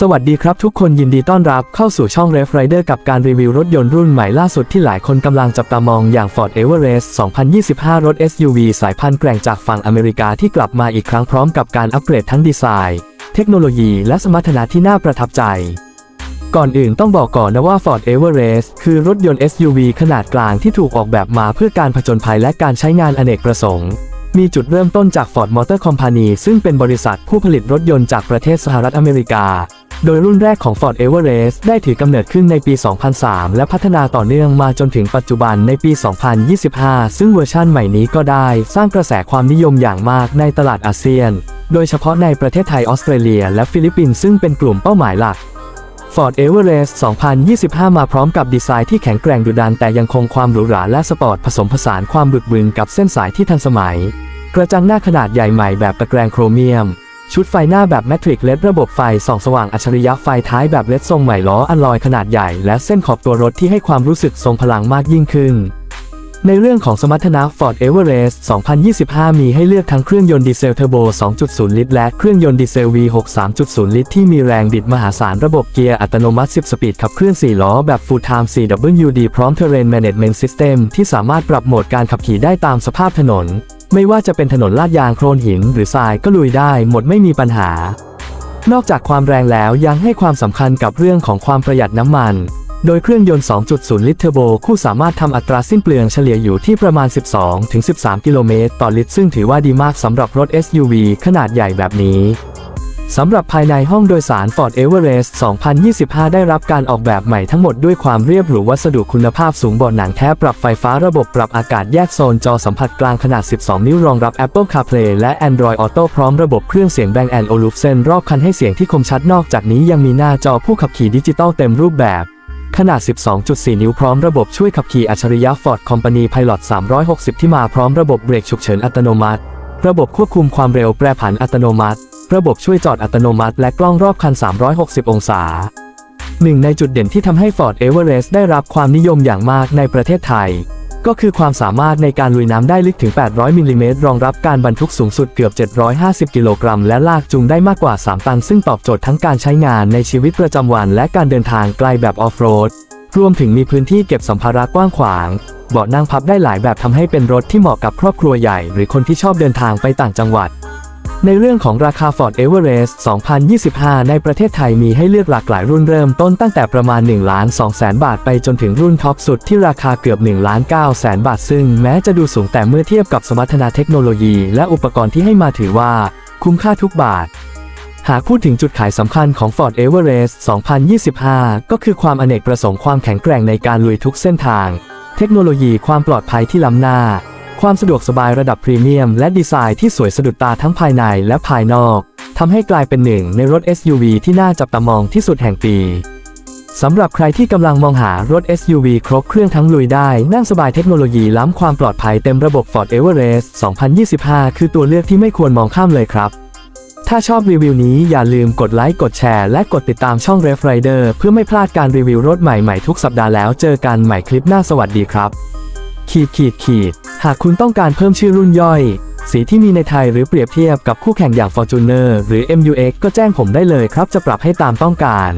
สวัสดีครับทุกคนยินดีต้อนรับเข้าสู่ช่อง r e f Rider กับการรีวิวรถยนต์รุ่นใหม่ล่าสุดที่หลายคนกำลังจับตามองอย่าง Ford Everest 2025 รถ SUV สายพันธุ์แกร่งจากฝั่งอเมริกาที่กลับมาอีกครั้งพร้อมกับการอัปเกรดทั้งดีไซน์ เทคโนโลยีและสมรรถนะที่น่าประทับใจ ก่อนอื่นต้องบอกก่อนนะว่า Ford Everest คือรถยนต์ SUV ขนาดกลางที่ถูกออกแบบมาเพื่อการผจญภัยและการใช้งานอเนกประสงค์มีจุดเริ่มต้นจาก Ford Motor Company ซึ่งเป็นบริษัทผู้ผลิตรถยนต์จากประเทศสหรัฐอเมริกา โดยรุ่นแรกของ Ford Everest ได้ถือกำเนิดขึ้นในปี 2003 และพัฒนาต่อเนื่องมาจนถึงปัจจุบันในปี 2025 ซึ่งเวอร์ชั่นใหม่นี้ก็ได้สร้างกระแสความนิยมอย่างมากในตลาดอาเซียน โดยเฉพาะในประเทศไทยออสเตรเลีย และฟิลิปปินส์ซึ่งเป็นกลุ่มเป้าหมายหลัก Ford Everest 2025 มาพร้อมกับดีไซน์ที่แข็งแกร่งดุดันแต่ยังคงความหรูหราและสปอร์ตผสมผสานความบึกบึนกับเส้นสายที่ทันสมัย กระจังหน้าขนาดใหญ่ใหม่แบบตะแกรงโครเมียม ชุดไฟหน้าแบบแมทริกเลดระบบไฟส่องสว่างอัจฉริยะไฟท้ายแบบเลดทรงใหม่ล้ออัลลอยขนาดใหญ่และเส้นขอบตัวรถที่ให้ความรู้สึกทรงพลังมากยิ่งขึ้น ในเรื่องของสมรรถนะ Ford Everest 2025 มีให้เลือกทั้งเครื่องยนต์ดีเซลเทอร์โบ 2.0 ลิตร และเครื่องยนต์ดีเซล V6 3.0 ลิตร ที่มีแรงบิดมหาศาลระบบเกียร์อัตโนมัติ 10 สปีดขับเคลื่อน 4 ล้อแบบ Full Time CWD พร้อม Terrain Management System ที่สามารถปรับโหมดการขับขี่ได้ตามสภาพถนน ไม่ว่าจะเป็นถนนลาดยางโคลนหินหรือทรายก็ลุยได้หมดไม่มีปัญหา นอกจากความแรงแล้วยังให้ความสำคัญกับเรื่องของความประหยัดน้ำมัน โดยเครื่องยนต์ 2.0 ลิตรเทอร์โบคู่สามารถทำอัตราสิ้นเปลืองเฉลี่ยอยู่ที่ประมาณ 12-13 กิโลเมตรต่อลิตรซึ่งถือว่าดีมากสำหรับรถ SUV ขนาดใหญ่แบบนี้ สำหรับภายในห้องโดยสาร Ford Everest 2025 ได้รับการออกแบบใหม่ทั้งหมดด้วยความเรียบหรูวัสดุคุณภาพสูงบาะหนังแท้ปรับไฟฟ้าระบบปรับอากาศแยกโซนจอสัมผัสกลางขนาด 12 นิ้วรองรับ Apple CarPlay และ Android Auto พร้อมระบบเครื่องเสียง Bang Olufsen รอบคันให้เสียงที่คมชัดนอกจากนี้ยังมีหน้าจอผู้ขับขี่ดิจิตอลเต็มรูปแบบขนาด 12.4 นิ้วพร้อมระบบช่วยขับขี่อัจฉริยะ Ford Company Pilot 360 ที่มาพร้อมระบบเบรกฉุกเฉินอัตโนมัติ ระบบควบคุมความเร็วแปรผันอัตโนมัติ ระบบช่วยจอดอัตโนมัติ และกล้องรอบคัน 360 องศา หนึ่งในจุดเด่นที่ทำให้ Ford Everest ได้รับความนิยมอย่างมากในประเทศไทย ก็คือความสามารถในการลุยน้ำได้ลึกถึง 800 มิลลิเมตร รองรับการบรรทุกสูงสุดเกือบ 750 กิโลกรัม และลากจูงได้มากกว่า 3 ตัน ซึ่งตอบโจทย์ทั้งการใช้งานในชีวิตประจำวัน และการเดินทางไกลแบบออฟโรด รวมถึงมีพื้นที่เก็บสัมภาระกว้างขวาง เบาะนั่งพับได้หลายแบบทำให้เป็นรถที่เหมาะกับครอบครัวใหญ่ หรือคนที่ชอบเดินทางไปต่างจังหวัด ในเรื่องของราคา Ford Everest 2025 ในประเทศไทยมีให้เลือกหลากหลายรุ่นเริ่มต้นตั้งแต่ประมาณ1ล้าน2แสนบาทไปจนถึงรุ่นท็อปสุดที่ราคาเกือบ1ล้าน9แสนบาท ซึ่งแม้จะดูสูงแต่เมื่อเทียบกับสมรรถนะเทคโนโลยี และอุปกรณ์ที่ให้มาถือว่า คุ้มค่าทุกบาท หากพูดถึงจุดขายสำคัญของ Ford Everest 2025 ก็คือความอเนกประสงค์ความแข็งแกร่งในการลุยทุกเส้นทาง เทคโนโลยีความปลอดภัยที่ล้ำหน้า ความสะดวกสบายระดับพรีเมียม และดีไซน์ที่สวยสะดุดตาทั้งภายในและภายนอก ทำให้กลายเป็นหนึ่งในรถ SUV ที่น่าจับตามองที่สุดแห่งปีสำหรับใครที่กำลังมองหารถ SUV ครบเครื่องทั้งลุยได้ นั่งสบายเทคโนโลยีล้ำความปลอดภัยเต็มระบบ Ford Everest 2025 คือตัวเลือกที่ไม่ควรมองข้ามเลยครับ ถ้าชอบรีวิวนี้อย่าลืมกดไลค์กดแชร์และกดติดตามช่อง Ref Rider เพื่อไม่พลาดการรีวิวรถใหม่ๆทุกสัปดาห์แล้วเจอกันใหม่คลิปหน้าสวัสดีครับ ขีดขีดขีดหากคุณต้องการเพิ่มชื่อรุ่นย่อย สีที่มีในไทยหรือเปรียบเทียบกับคู่แข่งอย่าง Fortuner หรือ MUX ก็แจ้งผมได้เลยครับจะปรับให้ตามต้องการ